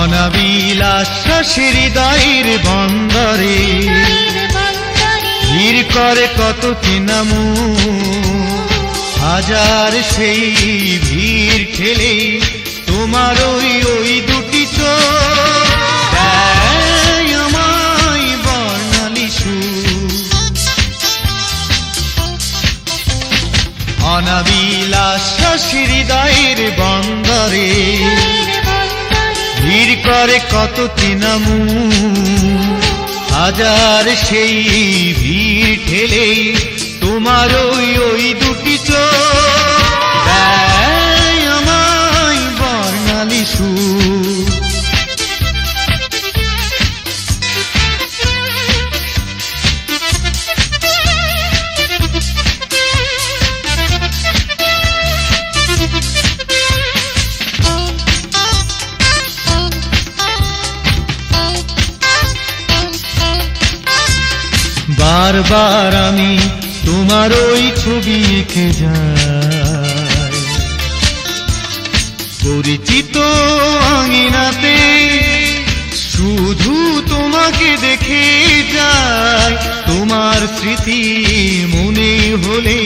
অনাবিলাস হৃদয়ের বন্দরে। ভিড় করে কত চিনামু হাজার সেই ভিড় ঠেলে তোমার ওই ওই দুটি দেয় আমায় হৃদয়ের বন্দরে। ভিড় করে কত তিনামু হাজার সেই ভিড় ঠেলেই তোমার ওই ওই দুটি চোখ। বারবার আমি তোমার ওই ছবি এঁকে যাই। পরিচিত আঙিনাতে শুধু তোমাকে দেখে যাই। তোমার স্মৃতি মনে হলে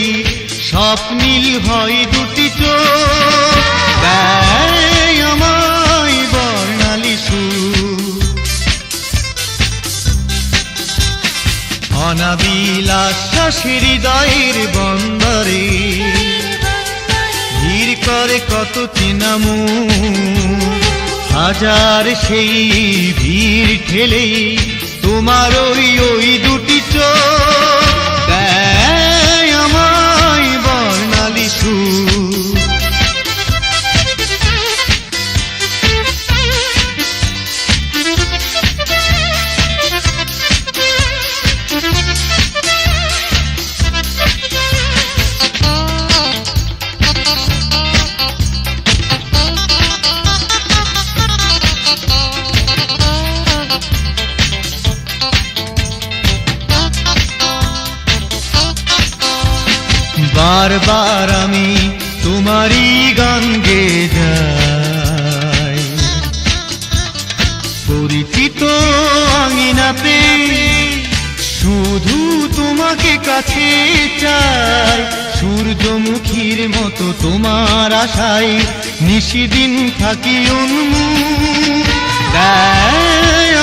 স্বপ্নীল হয় দুটি চোখ। অনাবিলাস হৃদয়ের বন্দরে। ভিড় করে কত চিনামু। হাজার সেই ভিড় ঠেলে তোমার ওই ওই বারবার আমি তোমারই গান গে যাই। পরিচিত আঙিনাতে শুধু তোমাকে কাছে চাই। সূর্যমুখীর মতো তোমার আশায় নিশিদিন থাকি উন্মুখ দেয়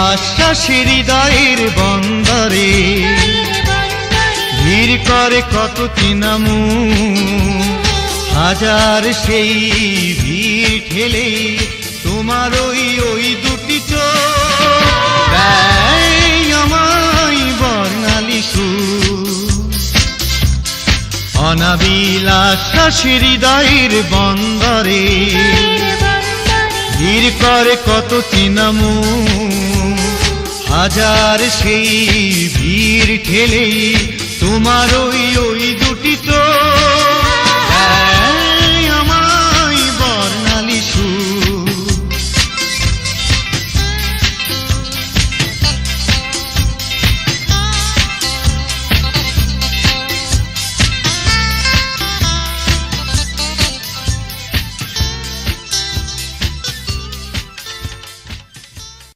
অনাবিলাস হৃদয়ের বন্দরে। ভিড় করে কত চিনামু। হাজার সেই ভিড় ঠেলে তোমার ওই ওই দুটি আমায় বর্ণালী সুর। অনাবিলাস হৃদয়ের বন্দরে। ভিড় করে কত চিনামু। হাজার সেই ভিড় ঠেলেই তোমার ওই ওই